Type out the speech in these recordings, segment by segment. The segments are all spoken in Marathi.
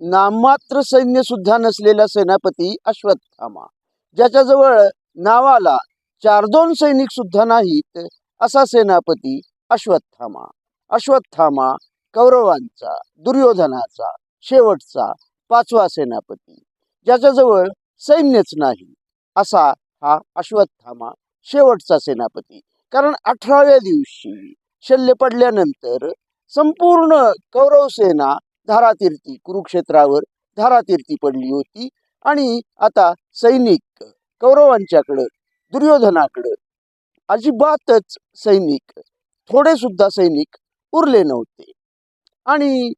नाममात्र सैन्य सुद्धा नसलेला सेनापती अश्वत्थामा ज्याच्याजवळ नावाला चार दोन सैनिक सुद्धा नाहीत असा सेनापती अश्वत्थामा. अश्वत्थामा कौरवांचा दुर्योधनाचा शेवटचा पाचवा सेनापती ज्याच्याजवळ सैन्यच नाही असा हा अश्वत्थामा शेवटचा सेनापती. कारण अठराव्या दिवशी शल्य पडल्यानंतर संपूर्ण कौरव सेना धारातीर्थी कुरुक्षेत्रावर धारातीर्थी पडली होती. आणि आता सैनिक कौरवांच्याकडं दुर्योधनाकडं अजिबातच सैनिक थोडे सुद्धा सैनिक उरले नव्हते. आणि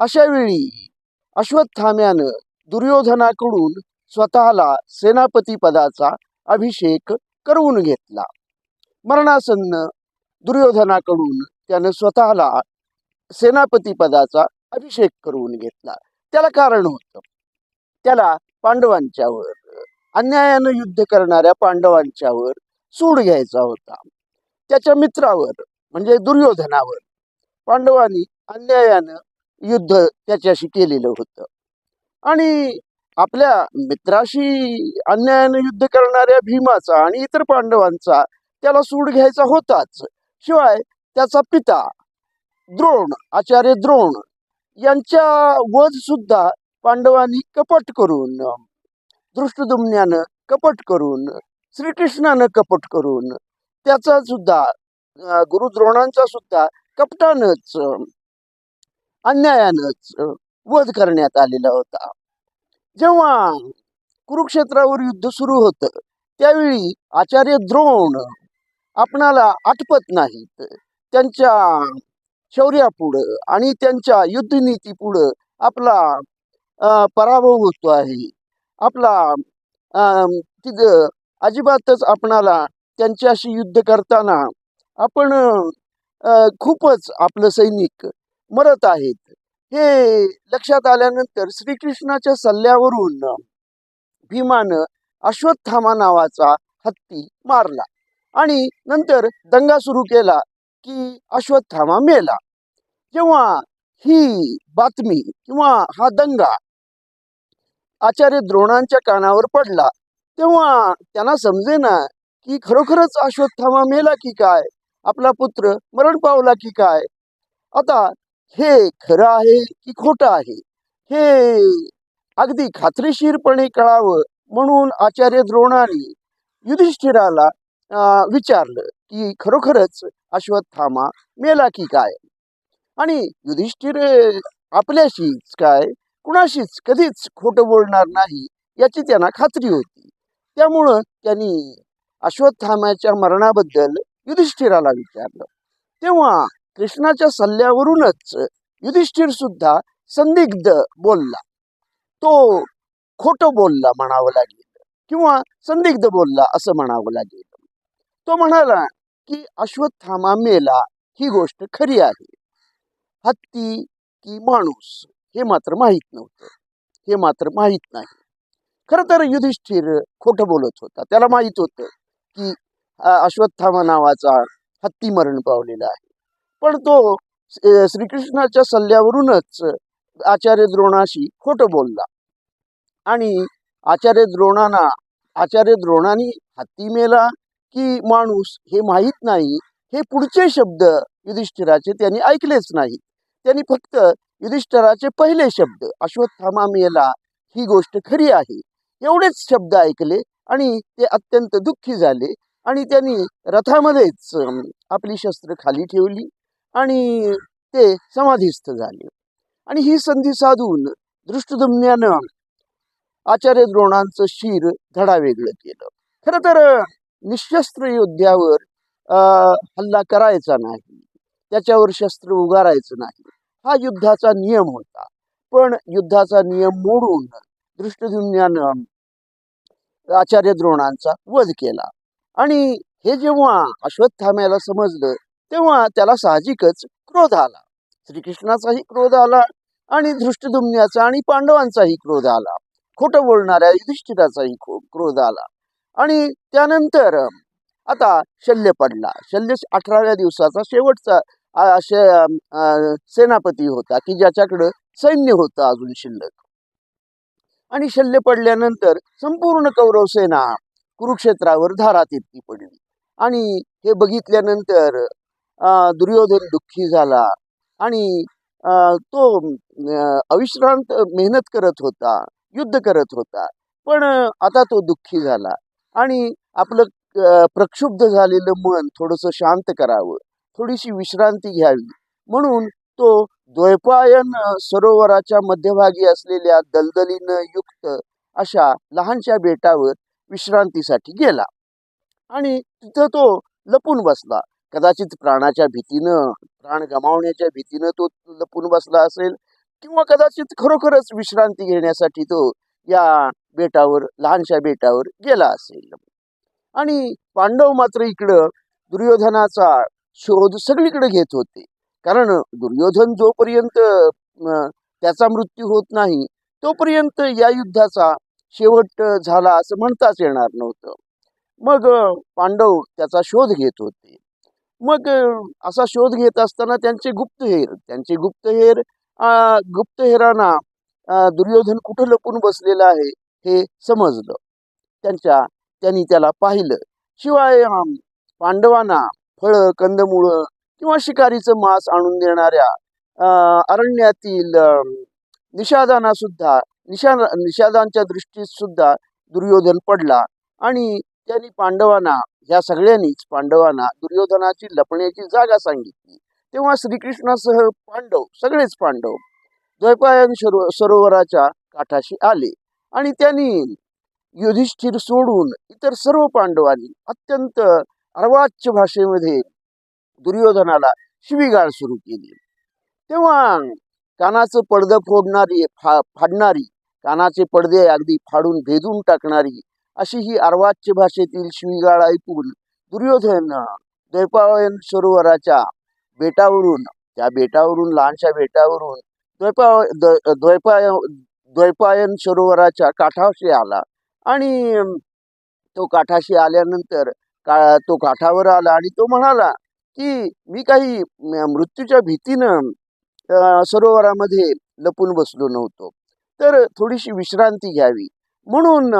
अशावेळी अश्वत्थाम्यानं दुर्योधनाकडून स्वतःला सेनापती पदाचा अभिषेक करवून घेतला. मरणासन्न दुर्योधनाकडून त्यानं स्वतःला सेनापती पदाचा अभिषेक करून घेतला. त्याला कारण होतं. त्याला पांडवांच्यावर अन्यायानं युद्ध करणाऱ्या पांडवांच्यावर सूड घ्यायचा होता. त्याच्या मित्रावर म्हणजे दुर्योधनावर पांडवांनी अन्यायानं युद्ध त्याच्याशी केलेलं होतं. आणि आपल्या मित्राशी अन्यायानं युद्ध करणाऱ्या भीमाचा आणि इतर पांडवांचा त्याला सूड घ्यायचा होताच. शिवाय त्याचा पिता द्रोण आचार्य द्रोण यांच्या वध सुद्धा पांडवांनी कपट करून दृष्टदुम्न्यानं कपट करून श्रीकृष्णानं कपट करून त्याचा सुद्धा गुरुद्रोणांचा सुद्धा कपटानंच अन्यायानच अन्यायानंच वध करण्यात आलेला होता. जेव्हा कुरुक्षेत्रावर युद्ध सुरू होतं त्यावेळी आचार्य द्रोण आपणाला आटपत नाहीत. त्यांच्या शौर्यापुढं आणि त्यांच्या युद्धनीतीपुढं आपला पराभव होतो आहे. आपला अं, तिथं अजिबातच आपणाला त्यांच्याशी युद्ध करताना आपण खूपच आपलं सैनिक मरत आहेत. हे लक्षात आल्यानंतर श्रीकृष्णाच्या सल्ल्यावरून भीमानं अश्वत्थामा नावाचा हत्ती मारला आणि नंतर दंगा सुरू केला. की अश्वत्थामा मेला. जेव्हा ही बातमी किंवा हा दंगा आचार्य द्रोणांच्या कानावर पडला तेव्हा त्यांना समजेना की खरोखरच अश्वत्थामा मेला की काय? आपला पुत्र मरण पावला की काय? आता हे खरं आहे की खोटं आहे? हे अगदी खात्रीशीरपणे कळावं म्हणून आचार्य द्रोणाने युधिष्ठिराला विचारलं की खरोखरच अश्वत्थामा मेला की काय? आणि युधिष्ठिर आपल्याशीच काय? कुणाशीच कधीच खोटं बोलणार नाही याची त्यांना खात्री होती. त्यामुळं त्यांनी अश्वत्थामाच्या मरणाबद्दल युधिष्ठिराला विचारलं. तेव्हा कृष्णाच्या सल्ल्यावरूनच युधिष्ठिर सुद्धा संदिग्ध बोलला. तो खोटं बोलला म्हणावं लागेल किंवा संदिग्ध बोलला असं म्हणावं लागेल. तो म्हणाला की अश्वत्थामा मेला ही गोष्ट खरी आहे. हत्ती की माणूस हे मात्र माहीत नव्हतं. हे मात्र माहीत नाही. खरं तर युधिष्ठिर खोटं बोलत होता. त्याला माहीत होतं की अश्वत्थामा नावाचा हत्ती मरण पावलेला आहे. पण तो श्रीकृष्णाच्या सल्ल्यावरूनच आचार्य द्रोणाशी खोटं बोलला. आणि आचार्य द्रोणांना आचार्य द्रोणाने हत्ती मेला की माणूस हे माहीत नाही हे पुढचे शब्द युधिष्ठिराचे त्यांनी ऐकलेच नाही. त्यांनी फक्त युधिष्ठिराचे पहिले शब्द अश्वत्थामा मेला ही गोष्ट खरी आहे. एवढेच शब्द ऐकले आणि ते अत्यंत दुःखी झाले आणि त्यांनी रथामध्येच आपली शस्त्र खाली ठेवली आणि ते समाधीस्थ झाले. आणि ही संधी साधून दृष्टदुम्न्यानं आचार्य द्रोणांचं शिर धडा वेगळं केलं. खरं तर निशस्त्र योद्ध्यावर अं, हल्ला करायचा नाही. त्याच्यावर शस्त्र उगारायचं नाही. हा युद्धाचा नियम होता. पण युद्धाचा नियम मोडून दृष्टद्युम्न्यानं आचार्य द्रोणांचा वध केला. आणि हे जेव्हा अश्वत्थाम्याला समजलं तेव्हा त्याला साहजिकच क्रोध आला. श्रीकृष्णाचाही क्रोध आला आणि धृष्टधुम्याचा आणि पांडवांचाही क्रोध आला. खोटं बोलणाऱ्या युधिष्ठिराचाही क्रोध आला. आणि त्यानंतर आता शल्य पडला. शल्य अठराव्या दिवसाचा शेवटचा असे सेनापती होता की ज्याच्याकडं सैन्य होतं अजून शिल्लक. आणि शल्य पडल्यानंतर संपूर्ण कौरव सेना कुरुक्षेत्रावर धारातीर्थी पडली. आणि हे बघितल्यानंतर दुर्योधन दुःखी झाला आणि तो अविश्रांत मेहनत करत होता युद्ध करत होता. पण आता तो दुःखी झाला. आणि आपलं प्रक्षुब्ध झालेलं मन थोडंसं शांत करावं थोडीशी विश्रांती घ्यावी. म्हणून तो द्वैपायन सरोवराच्या मध्यभागी असलेल्या दलदलीनं युक्त अशा लहानशा बेटावर विश्रांतीसाठी गेला. आणि तिथं तो लपून बसला. कदाचित प्राणाच्या भीतीनं प्राण गमावण्याच्या भीतीनं तो लपून बसला असेल किंवा कदाचित खरोखरच विश्रांती घेण्यासाठी तो या बेटावर लहानशा बेटावर गेला असेल. आणि पांडव मात्र इकडं दुर्योधनाचा शोध सगळीकडे घेत होते. कारण दुर्योधन जोपर्यंत त्याचा मृत्यू होत नाही तोपर्यंत या युद्धाचा शेवट झाला असं म्हणताच येणार नव्हतं. मग पांडव त्याचा शोध घेत होते. मग असा शोध घेत असताना त्यांचे गुप्तहेर त्यांचे गुप्तहेर गुप्तहेरांना दुर्योधन कुठं लपून बसलेला आहे? हे समजलं. त्यांच्या त्यांनी त्याला पाहिलं. शिवाय पांडवांना फळं कंदमुळं किंवा शिकारीचं मांस आणून देणाऱ्या अं, अरण्यातील निषादांना सुद्धा निषा निषादांच्या दृष्टीत सुद्धा दुर्योधन पडला आणि त्यांनी पांडवांना ह्या सगळ्यांनीच पांडवांना दुर्योधनाची लपण्याची जागा सांगितली. तेव्हा श्रीकृष्णासह पांडव सगळेच पांडव द्वैपायन सरो सरोवराच्या काठाशी आले. आणि त्यांनी युधिष्ठिर सोडून इतर सर्व पांडवांनी अत्यंत अर्वाच्य भाषेमध्ये दुर्योधनाला शिवीगाळ सुरू केली. तेव्हा कानाचं पडदं फोडणारी फा फाडणारी कानाचे पडदे अगदी फाडून भेदून टाकणारी अशी ही अर्वाच्य भाषेतील शिवीगाळ ऐकून दुर्योधन द्वैपायन सरोवराच्या बेटावरून त्या बेटावरून लहानशा बेटावरून द्वैपा द्वैपाय द्वैपायन सरोवराच्या काठाशी आला. आणि तो काठाशी आल्यानंतर का तो काठावर आला आणि तो म्हणाला की मी काही मृत्यूच्या भीतीनं सरोवरामध्ये लपून बसलो नव्हतो. तर थोडीशी विश्रांती घ्यावी. म्हणून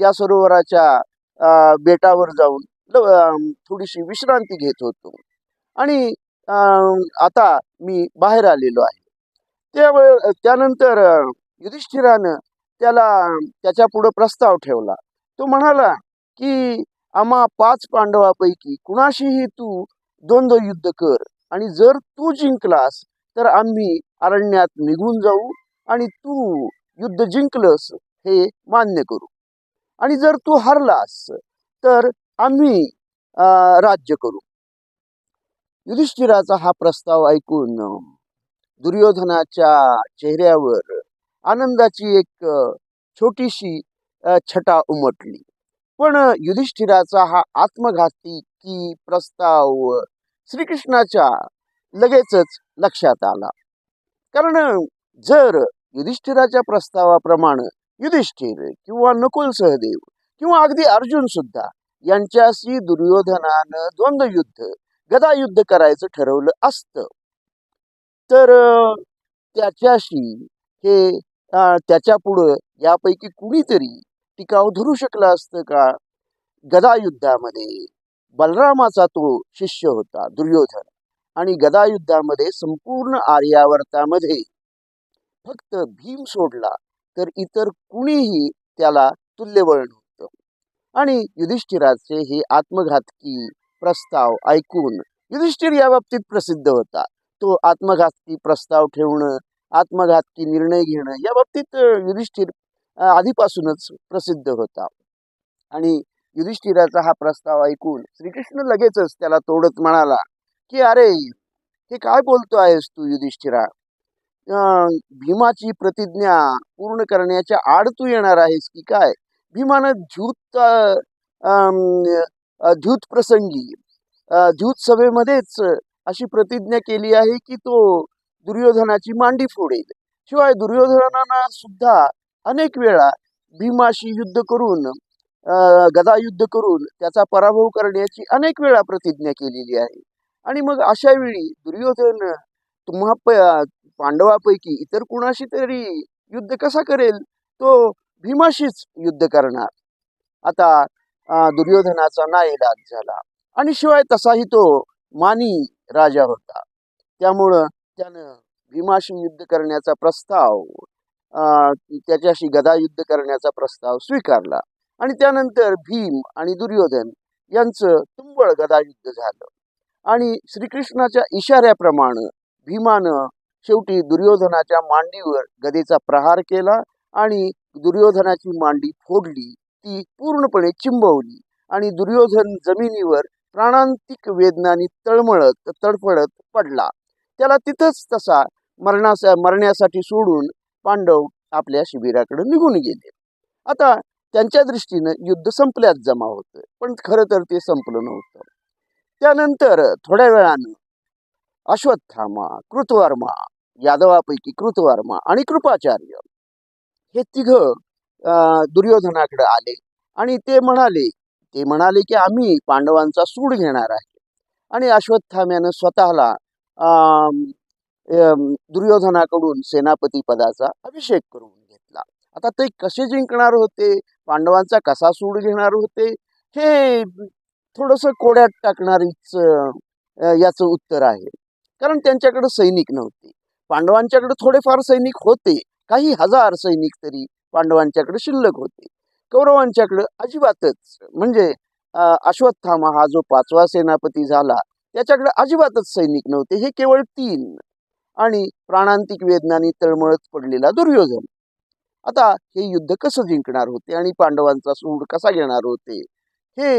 या सरोवराच्या बेटावर जाऊन ल- थोडीशी विश्रांती घेत होतो. आणि आता मी बाहेर आलेलो आहे. त्यावेळ त्यानंतर युधिष्ठिरानं त्याला त्याच्या पुढं प्रस्ताव ठेवला. तो म्हणाला की आम्हा पाच पांडवापैकी कुणाशीही तू द्वंद्व युद्ध कर आणि जर तू जिंकलास तर आम्ही अरण्यात निघून जाऊ आणि तू युद्ध जिंकलंस हे मान्य करू. आणि जर तू हरलास तर आम्ही अं, राज्य करू. युधिष्ठिराचा हा प्रस्ताव ऐकून दुर्योधनाच्या चेहऱ्यावर आनंदाची एक छोटीशी छटा उमटली. पण युधिष्ठिराचा हा आत्मघाती की प्रस्ताव श्रीकृष्णाच्या लगेचच लक्षात आला. कारण जर युधिष्ठिराच्या प्रस्तावाप्रमाणे युधिष्ठिर किंवा नकुल सहदेव किंवा अगदी अर्जुन सुद्धा यांच्याशी दुर्योधनानं द्वंद्व युद्ध गदा युद्ध करायचं ठरवलं असतं तर त्याच्याशी हे त्याच्या पुढं यापैकी कुणीतरी टिकाव धरू शकलं असतं का? गदायुद्धामध्ये बलरामाचा तो शिष्य होता दुर्योधन. आणि गदायुद्धामध्ये संपूर्ण आर्यावर्तामध्ये फक्त भीम सोडला तर इतर कुणीही त्याला तुल्यबळ नव्हतं. आणि युधिष्ठिराचे हे आत्मघातकी प्रस्ताव ऐकून युधिष्ठिर या बाबतीत प्रसिद्ध होता. तो आत्मघातकी प्रस्ताव ठेवणं आत्मघातकी निर्णय घेणं या बाबतीत युधिष्ठिर आधीपासूनच प्रसिद्ध होता. आणि युधिष्ठिराचा हा प्रस्ताव ऐकून श्रीकृष्ण लगेचच त्याला तोडत म्हणाला की अरे हे काय बोलतो आहेस तू युधिष्ठिरा? अं, भीमाची प्रतिज्ञा पूर्ण करण्याच्या आड तू येणार आहेस की काय? भीमानं द्यूत अं, प्रसंगी अं, द्यूत सभेमध्येच अशी प्रतिज्ञा केली आहे की तो दुर्योधनाची मांडी फोडेल. शिवाय दुर्योधनांना सुद्धा अनेक वेळा भीमाशी युद्ध करून गदा युद्ध करून त्याचा पराभव करण्याची अनेक वेळा प्रतिज्ञा केलेली आहे. आणि मग अशा वेळी दुर्योधन तुम्हा प- पांडवापैकी इतर कुणाशी तरी युद्ध कसा करेल? तो भीमाशीच युद्ध करणार. आता दुर्योधनाचा नाईलाज झाला. आणि शिवाय तसाही तो मानी राजा होता. त्यामुळं त्यानं भीमाशी युद्ध करण्याचा प्रस्ताव त्याच्याशी त्याच्याशी गदायुद्ध करण्याचा प्रस्ताव स्वीकारला. आणि त्यानंतर भीम आणि दुर्योधन यांचं तुंबळ गदायुद्ध झालं. आणि श्रीकृष्णाच्या इशाऱ्याप्रमाणे भीमानं शेवटी दुर्योधनाच्या मांडीवर गदेचा प्रहार केला आणि दुर्योधनाची मांडी फोडली ती पूर्णपणे चिंबवली आणि दुर्योधन जमिनीवर प्राणांतिक वेदनाने तळमळत तडफडत पडला. त्याला तिथंच तसा मरणासा मरण्यासाठी सोडून पांडव आपल्या शिबिराकडे निघून गेले. आता त्यांच्या दृष्टीनं युद्ध संपल्यात जमा होतं पण खरं तर ते संपलं नव्हतं. त्यानंतर थोड्या वेळानं अश्वत्थामा कृतवर्मा यादवापैकी कृतवर्मा आणि कृपाचार्य हे तिघ दुर्योधनाकडे आले आणि ते म्हणाले ते म्हणाले की आम्ही पांडवांचा सूड घेणार आहे. आणि अश्वत्थाम्यानं स्वतःला दुर्योधनाकडून सेनापती पदाचा अभिषेक करून घेतला. आता ते कसे जिंकणार होते? पांडवांचा कसा सूड घेणार होते? हे थोडंसं कोड्यात टाकणारीच याचं उत्तर आहे. कारण त्यांच्याकडे सैनिक नव्हते. पांडवांच्याकडे थोडेफार सैनिक होते. काही हजार सैनिक तरी पांडवांच्याकडे शिल्लक होते. कौरवांच्याकडे अजिबातच म्हणजे अश्वत्थामा हा जो पाचवा सेनापती झाला त्याच्याकडे अजिबातच सैनिक नव्हते. हे केवळ तीन आणि प्राणांतिक वेदनाने तळमळत पडलेला दुर्योधन. आता हे युद्ध कसं जिंकणार होते आणि पांडवांचा सूड कसा घेणार होते? हे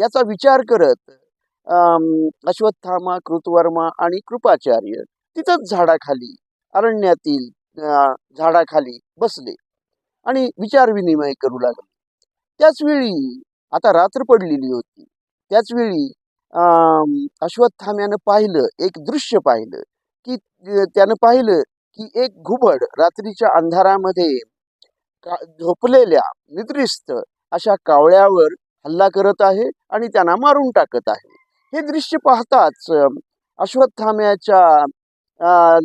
याचा विचार करत अश्वत्थामा कृतवर्मा आणि कृपाचार्य तिथंच झाडाखाली अरण्यातील झाडाखाली बसले आणि विचार विनिमय करू लागले. त्याच वेळी आता रात्र पडलेली होती. त्याच वेळी अश्वत्थाम्यानं पाहिलं एक दृश्य पाहिलं की त्यानं पाहिलं की एक घुबड रात्रीच्या अंधारामध्ये का- झोपलेल्या निद्रिस्त अशा कावळ्यावर हल्ला करत आहे आणि त्यांना मारून टाकत आहे. हे दृश्य पाहताच अश्वत्थाम्याच्या अं,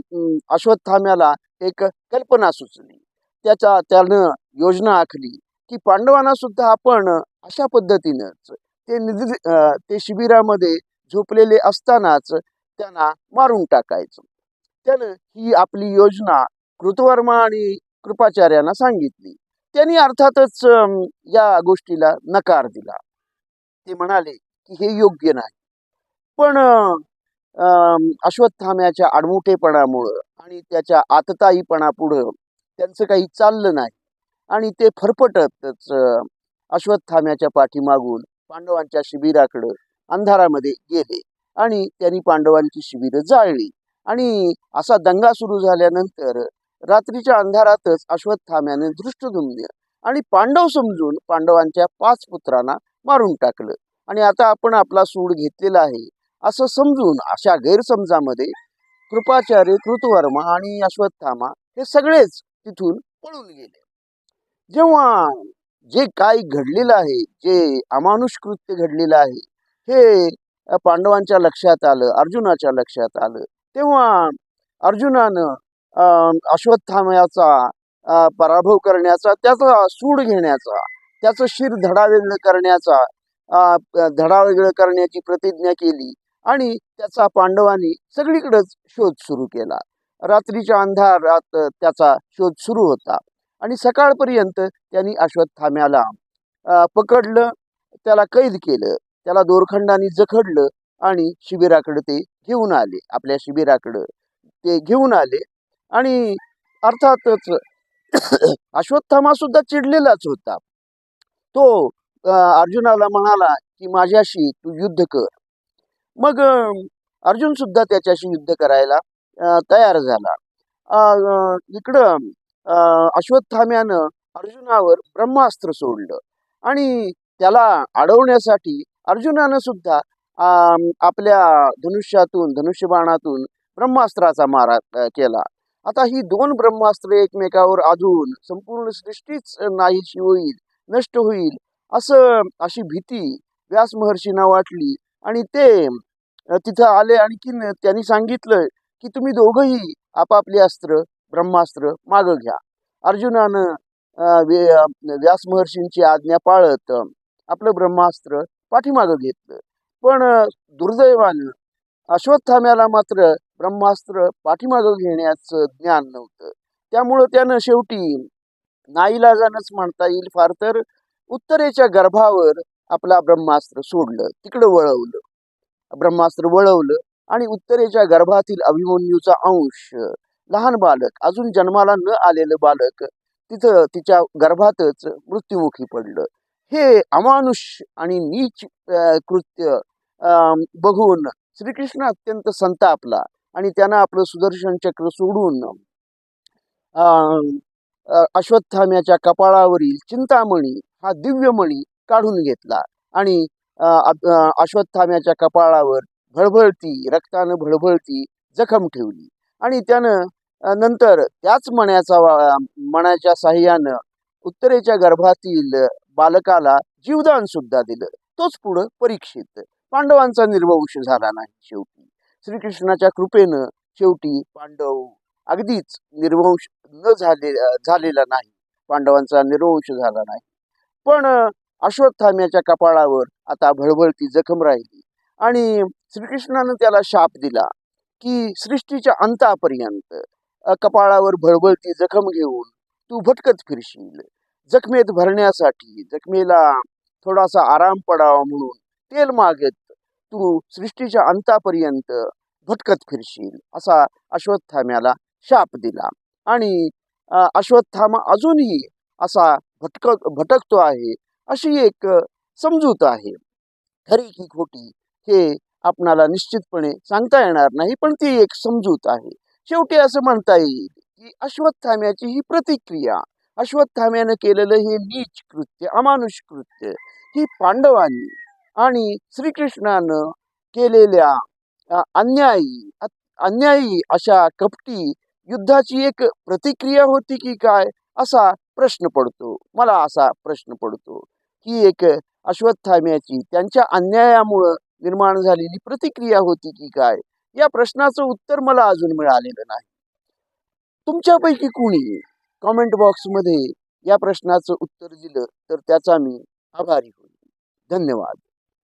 अश्वत्थाम्याला एक कल्पना सुचली. त्याच्या त्यानं योजना आखली की पांडवांना सुद्धा आपण अशा पद्धतीनंच ते निधी ते शिबिरामध्ये झोपलेले असतानाच त्यांना मारून टाकायचं. त्यानं ही आपली योजना कृतवर्मा आणि कृपाचार्यांना सांगितली. त्यांनी अर्थातच या गोष्टीला नकार दिला. ते म्हणाले की हे योग्य नाही. पण अं, अश्वत्थाम्याच्या आडमुठेपणामुळं आणि त्याच्या आतताईपणापुढं त्यांचं काही चाललं नाही. आणि ते फरफटतच अश्वत्थाम्याच्या पाठीमागून पांडवांच्या शिबिराकडं अंधारामध्ये गेले आणि त्यांनी पांडवांची शिबिरं जाळली. आणि असा दंगा सुरू झाल्यानंतर रात्रीच्या अंधारातच अश्वत्थाम्याने धृष्टद्युम्न आणि पांडव समजून पांडवांच्या पाच पुत्रांना मारून टाकलं. आणि आता आपण आपला सूड घेतलेला आहे असं समजून अशा गैरसमजामध्ये कृपाचार्य कृतवर्मा आणि अश्वत्थामा हे सगळेच तिथून पळून गेले. जेव्हा जे काय घडलेलं आहे जे अमानुष कृत्य घडलेलं आहे हे पांडवांच्या लक्षात आलं अर्जुनाच्या लक्षात आलं. तेव्हा अर्जुनानं अश्वत्थामयाचा पराभव करण्याचा त्याचा सूड घेण्याचा त्याचं शिर धडावेगळं करण्याचा धडावेगळं करण्याची प्रतिज्ञा केली आणि त्याचा पांडवांनी सगळीकडेच शोध सुरू केला. रात्रीच्या अंधारात त्याचा शोध सुरू होता. आणि सकाळपर्यंत त्यांनी अश्वत्थाम्याला पकडलं त्याला कैद केलं त्याला दोरखंडाने जखडलं आणि शिबिराकडे ते घेऊन आले आपल्या शिबिराकडं ते घेऊन आले. आणि अर्थातच अश्वत्थामा सुद्धा चिडलेलाच होता. तो अर्जुनाला म्हणाला की माझ्याशी तू युद्ध कर. मग अर्जुन सुद्धा त्याच्याशी युद्ध करायला तयार झाला. इकडं अश्वत्थाम्यानं अर्जुनावर ब्रह्मास्त्र सोडलं. आणि त्याला अडवण्यासाठी अर्जुनानं सुद्धा आपल्या धनुष्यातून धनुष्यबाणातून ब्रह्मास्त्राचा मारा केला. आता ही दोन ब्रह्मास्त्र एकमेकावर अजून संपूर्ण सृष्टीच नाहीशी होईल नष्ट होईल असं अशी भीती व्यास महर्षींना वाटली. आणि ते तिथं आले आणखीन त्यांनी सांगितलं की तुम्ही दोघंही आपापली अस्त्र ब्रह्मास्त्र मागं घ्या. अर्जुनानं अ, व्यास महर्षींची आज्ञा पाळत आपलं ब्रह्मास्त्र पाठीमागं घेतलं. पण दुर्दैवानं अश्वत्थाम्याला मात्र ब्रह्मास्त्र पाठीमागं घेण्याचं ज्ञान नव्हतं. त्यामुळं त्यानं शेवटी नाईलाजानंच म्हणता येईल फार तर उत्तरेच्या गर्भावर आपला ब्रह्मास्त्र सोडलं तिकडं वळवलं. ब्रह्मास्त्र वळवलं आणि उत्तरेच्या गर्भातील अभिमन्यूचा अंश लहान बालक अजून जन्माला न आलेलं बालक तिथं तिच्या गर्भातच मृत्युमुखी पडलं. हे अमानुष आणि नीच कृत्य अं, बघून श्रीकृष्ण अत्यंत संतापला आणि त्यानं आपलं सुदर्शन चक्र सोडून अं, अश्वत्थाम्याच्या कपाळावरील चिंतामणी हा दिव्यमणी काढून घेतला आणि अं, अश्वत्थाम्याच्या कपाळावर भळभळती रक्तानं भळभळती जखम ठेवली आणि त्यानं नंतर त्याच मण्याचा मण्याच्या साह्यानं उत्तरेच्या गर्भातील बालकाला जीवदान सुद्धा दिलं. तोच पुढं परीक्षित. पांडवांचा निर्वंश झाला नाही शेवटी. श्रीकृष्णाच्या कृपेनं शेवटी पांडव अगदीच निर्वंश न झाले झालेला नाही. पांडवांचा निर्वंश झाला नाही. पण अश्वत्थाम्याच्या कपाळावर आता भळभळती जखम राहिली आणि श्रीकृष्णानं त्याला शाप दिला की सृष्टीच्या अंतापर्यंत कपाळावर भळभळती जखम घेऊन तू भटकत फिरशील. जखमेत भरण्यासाठी जखमेला थोडासा आराम पडावा म्हणून तेल मागत तू सृष्टीच्या अंतापर्यंत भटकत फिरशील असा अश्वत्थाम्याला शाप दिला. आणि अश्वत्थामा अजूनही असा भटक भटकतो आहे अशी एक समजूत आहे. खरी की खोटी हे आपणाला निश्चितपणे सांगता येणार नाही पण ती एक समजूत आहे. शेवटी असं म्हणता येईल की अश्वत्थाम्याची ही प्रतिक्रिया अश्वत्थाम्यानं केलेलं हे नीच कृत्य अमानुष कृत्य ही पांडवांनी आणि श्रीकृष्णानं केलेल्या अन्यायी अन्यायी अशा कपटी युद्धाची एक प्रतिक्रिया होती की काय असा प्रश्न पडतो. मला असा प्रश्न पडतो की एक अश्वत्थाम्याची त्यांच्या अन्यायामुळं निर्माण झालेली प्रतिक्रिया होती की काय? या प्रश्नाचं उत्तर मला अजून मिळालेलं नाही. तुमच्यापैकी कुणी कॉमेंट बॉक्समध्ये या प्रश्नाचं उत्तर दिलं तर त्याचा मी आभारी होईल धन्यवाद.